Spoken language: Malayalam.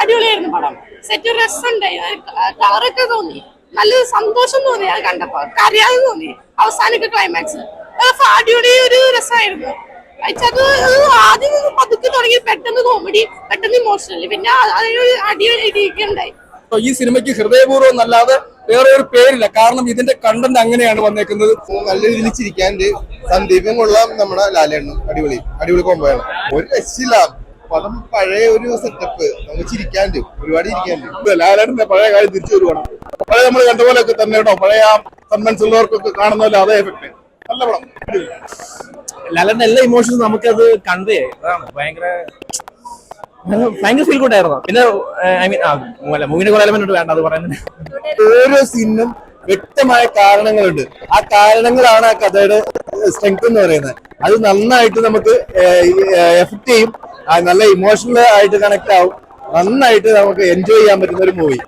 അടിപൊളിയായിരുന്നു പടം. സെറ്റ് രസമുണ്ടായി. കളറൊക്കെ തോന്നി. നല്ല സന്തോഷം തോന്നി അത് കണ്ടപ്പോ. കരയാതെ തോന്നി. അവസാനൊക്കെ ക്ലൈമാക്സ് അടിപൊളി ഒരു രസമായിരുന്നു. അത് ആദ്യം പതുക്കെ തുടങ്ങി. പെട്ടെന്ന് കോമഡി പെട്ടെന്ന് ഇമോഷണൽ പിന്നെ അതിനൊരു അടിയൊക്കെ ഉണ്ടായി. ഈ സിനിമയ്ക്ക് ഹൃദയപൂർവം അല്ലാതെ വേറെ ഒരു പേരില്ല. കാരണം ഇതിന്റെ കണ്ടന്റ് അങ്ങനെയാണ് വന്നേക്കുന്നത്. നല്ല രീതിയിൽ ചിരിക്കാണ്ട് സന്ദീപും കൊള്ളാം നമ്മുടെ ലാലേണ്ണും അടിപൊളി. അടിപൊളി കോമ്പോയാണ് ഒരു രക്ഷയില്ല. പടം പഴയ ഒരു സെറ്റപ്പ് നമുക്ക് ചിരിക്കാണ്ട് ഒരുപാട് ചിരിക്കാണ്ട് ലാലേട്ടന്റെ പഴയ കാര്യം തിരിച്ചു വരുവാണ് പഴയ നമ്മൾ കണ്ട പോലെയൊക്കെ തന്നെ കേട്ടോ. പഴയ സൺമൻസ് ഉള്ളവർക്കൊക്കെ കാണുന്ന പോലെ അതേ എഫക്ട് നല്ല പടം. ലാലന്റെ എല്ലാ ഇമോഷൻസും നമുക്കത് കൺവേ ആയി അതാണ് ഭയങ്കര ഭയങ്കര ഫീൽ ഗുഡ് പിന്നെ ഐ മീൻ അല്ല മൂവിനെ കുറെ എലമെന്റ് വേണ്ട അത് പറയുന്നത് ഓരോ സീനും വ്യക്തമായ കാരണങ്ങളുണ്ട്. ആ കാരണങ്ങളാണ് ആ കഥയുടെ സ്ട്രെങ്ത് എന്ന് പറയുന്നത്. അത് നന്നായിട്ട് നമുക്ക് എഫക്ട് ചെയ്യും. നല്ല ഇമോഷണൽ ആയിട്ട് കണക്ട് ആവും. നന്നായിട്ട് നമുക്ക് എൻജോയ് ചെയ്യാൻ പറ്റുന്ന ഒരു മൂവി